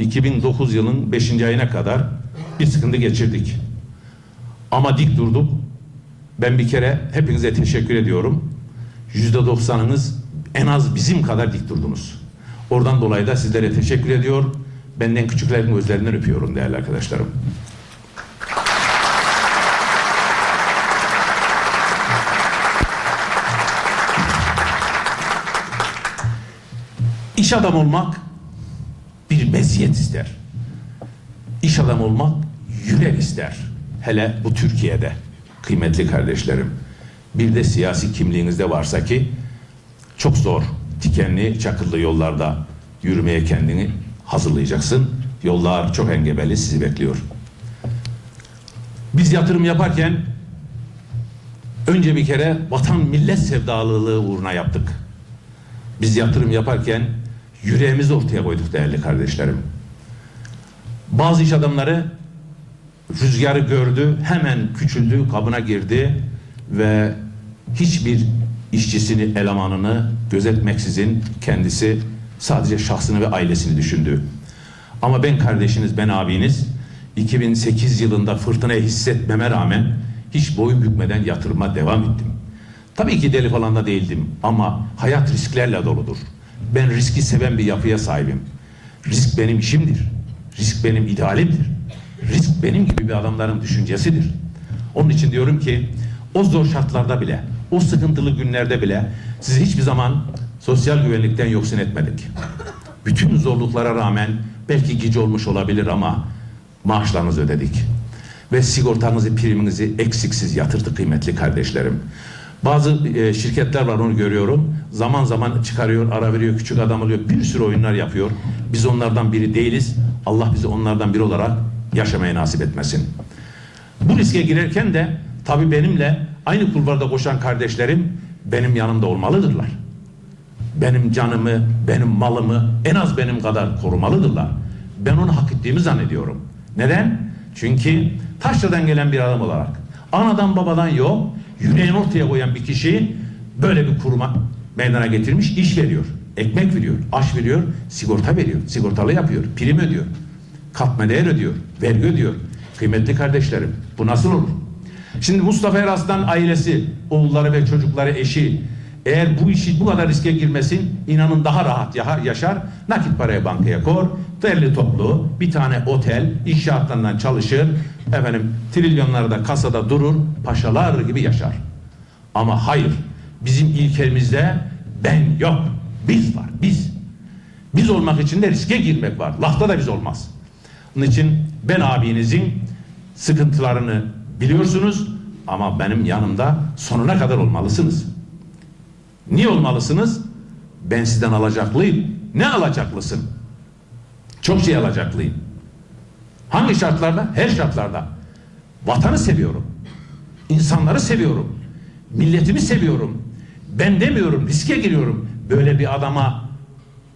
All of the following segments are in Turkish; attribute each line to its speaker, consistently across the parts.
Speaker 1: 2009 yılın 5. ayına kadar bir sıkıntı geçirdik. Ama dik durduk. Ben bir kere hepinize teşekkür ediyorum. %90'ınız en az bizim kadar dik durdunuz. Oradan dolayı da sizlere teşekkür ediyor. Benden küçüklerin gözlerinden öpüyorum değerli arkadaşlarım. İş adam olmak bir meziyet ister. İş adam olmak yürek ister. Hele bu Türkiye'de kıymetli kardeşlerim. Bir de siyasi kimliğinizde varsa ki çok zor, dikenli, çakıllı yollarda yürümeye kendini hazırlayacaksın. Yollar çok engebeli sizi bekliyor. Biz yatırım yaparken önce bir kere vatan millet sevdalılığı uğruna yaptık. Biz yatırım yaparken yüreğimizi ortaya koyduk değerli kardeşlerim. Bazı iş adamları rüzgarı gördü, hemen küçüldü, kabına girdi ve hiçbir işçisini, elemanını gözetmeksizin kendisi sadece şahsını ve ailesini düşündü. Ama ben kardeşiniz, ben abiniz 2008 yılında fırtınayı hissetmeme rağmen hiç boyun bükmeden yatırıma devam ettim. Tabii ki deli falan da değildim ama hayat risklerle doludur. Ben riski seven bir yapıya sahibim. Risk benim işimdir. Risk benim idealimdir. Risk benim gibi bir adamların düşüncesidir. Onun için diyorum ki o zor şartlarda bile, o sıkıntılı günlerde bile sizi hiçbir zaman sosyal güvenlikten yoksun etmedik. Bütün zorluklara rağmen belki gece olmuş olabilir ama maaşlarınızı ödedik. Ve sigortanızı, priminizi eksiksiz yatırdık kıymetli kardeşlerim. Bazı e, şirketler var onu görüyorum. Zaman zaman çıkarıyor, ara veriyor, küçük adam alıyor. Bir sürü oyunlar yapıyor. Biz onlardan biri değiliz. Allah bizi onlardan biri olarak yaşamayı nasip etmesin. Bu riske girerken de tabii benimle aynı kulvarda koşan kardeşlerim benim yanımda olmalıdırlar. Benim canımı, benim malımı en az benim kadar korumalıdırlar. Ben onu hak ettiğimi zannediyorum. Neden? Çünkü taşradan gelen bir adam olarak anadan babadan yok yüreğini ortaya koyan bir kişi böyle bir kuruma meydana getirmiş iş veriyor. Ekmek veriyor, aş veriyor, sigorta veriyor, sigortalı yapıyor, prim ödüyor, katma değer ödüyor, vergi ödüyor. Kıymetli kardeşlerim bu nasıl olur? Şimdi Mustafa Eraslan ailesi, oğulları ve çocukları, eşi eğer bu işi bu kadar riske girmesin inanın daha rahat ya- yaşar. Nakit parayı bankaya kor, derli toplu bir tane otel inşaatlarından çalışır. Efendim trilyonları da kasada durur, paşalar gibi yaşar. Ama hayır, bizim ilkemizde ben yok, biz var, biz. Biz olmak için de riske girmek var. Lafta da biz olmaz. Onun için ben abinizin sıkıntılarını biliyorsunuz ama benim yanımda sonuna kadar olmalısınız. Niye olmalısınız? Ben sizden alacaklıyım. Ne alacaklısın? Çok şey alacaklıyım. Hangi şartlarda? Her şartlarda. Vatanı seviyorum. İnsanları seviyorum. Milletimi seviyorum. Ben demiyorum, riske giriyorum. Böyle bir adama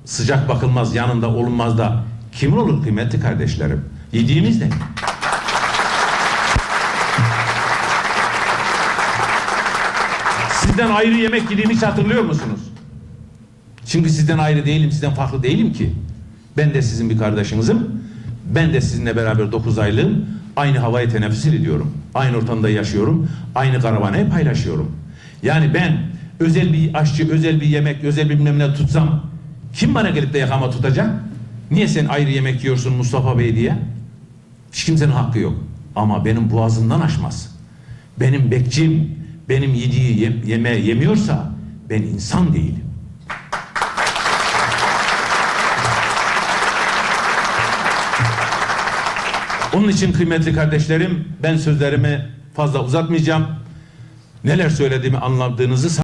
Speaker 1: sıcak bakılmaz, yanında olunmaz da kimin olur kıymetli kardeşlerim? Yediğimiz ne? Sizden ayrı yemek yediğimi hiç hatırlıyor musunuz? Çünkü sizden ayrı değilim, sizden farklı değilim ki. Ben de sizin bir kardeşinizim. Ben de sizinle beraber 9 aylığım. Aynı havayı teneffüs ediyorum. Aynı ortamda yaşıyorum. Aynı karavanayı paylaşıyorum. Yani ben özel bir aşçı, özel bir yemek, özel bir bilmem ne tutsam kim bana gelip de yakama tutacak? Niye sen ayrı yemek yiyorsun Mustafa Bey diye? Hiç kimsenin hakkı yok. Ama benim boğazımdan aşmaz. Benim bekçim benim yediği yem, yeme yemiyorsa ben insan değilim. Onun için kıymetli kardeşlerim ben sözlerimi fazla uzatmayacağım. Neler söylediğimi anladığınızı